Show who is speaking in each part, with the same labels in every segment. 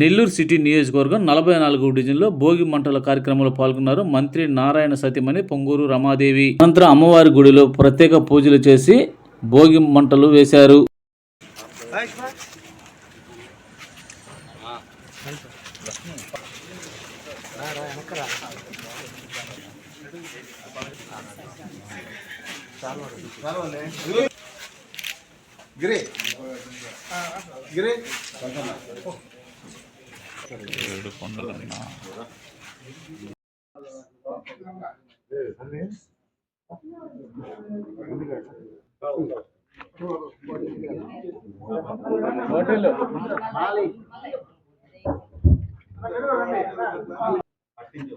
Speaker 1: Nellore city నియోజకవర్గం నలభై నాలుగు డివిజన్లో భోగి మంటల కార్యక్రమంలో పాల్గొన్నారు మంత్రి నారాయణ సతీమణి పొంగూరు రమాదేవి. అనంతరం అమ్మవారి గుడిలో ప్రత్యేక పూజలు చేసి భోగి మంటలు వేశారు.
Speaker 2: గిరి. గిరి.
Speaker 3: ఏడు కొండలన్నా. హోటల్ పట్టించు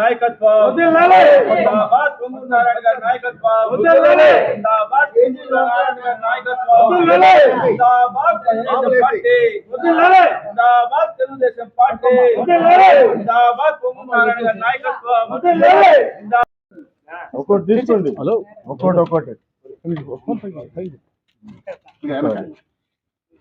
Speaker 3: నాయకత్వం నారాయణ గారి నాయకత్వం జిందాబాద్ తెలుగుదేశం పార్టీ నారాయణ గారి నాయకత్వం
Speaker 4: ఒకటి. తీసుకోండి హలో ఒక్కోటి ఒక్కోటి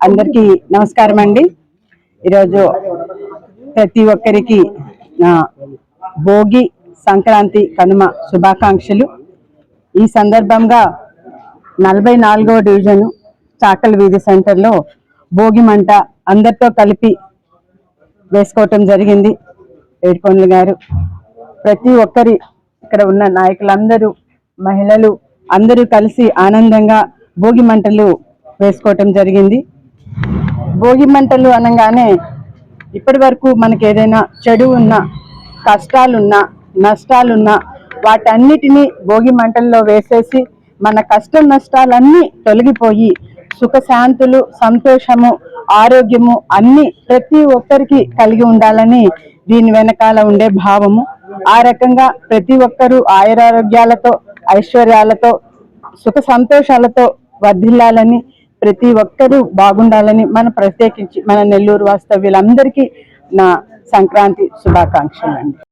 Speaker 5: అందరికీ నమస్కారం అండి. ఈరోజు ప్రతి ఒక్కరికి నా భోగి సంక్రాంతి కనుమ శుభాకాంక్షలు. ఈ సందర్భంగా నలభై నాలుగవ డివిజన్ చాకల వీధి సెంటర్లో భోగి మంట అందరితో కలిపి వేసుకోవటం జరిగింది. ఏడుకొండలు గారు ప్రతి ఒక్కరి ఇక్కడ ఉన్న నాయకులందరూ మహిళలు అందరూ కలిసి ఆనందంగా భోగి మంటలు వేసుకోవటం జరిగింది. భోగి మంటలు అనగానే ఇప్పటి వరకు మనకి ఏదైనా చెడు ఉన్నా కష్టాలున్నా నష్టాలున్నా వాటన్నిటినీ భోగి మంటల్లో వేసేసి మన కష్ట నష్టాలన్నీ తొలగిపోయి సుఖశాంతులు సంతోషము ఆరోగ్యము అన్ని ప్రతి ఒక్కరికి కలిగి ఉండాలని దీని వెనకాల ఉండే భావము. ఆ రకంగా ప్రతి ఒక్కరూ ఆయురారోగ్యాలతో ఐశ్వర్యాలతో సుఖ సంతోషాలతో వర్ధిల్లాలని ప్రతి ఒక్కరూ బాగుండాలని మన ప్రత్యేకించి మన నెల్లూరు వాస్తవ్యులందరికీ నా సంక్రాంతి శుభాకాంక్షలు అండి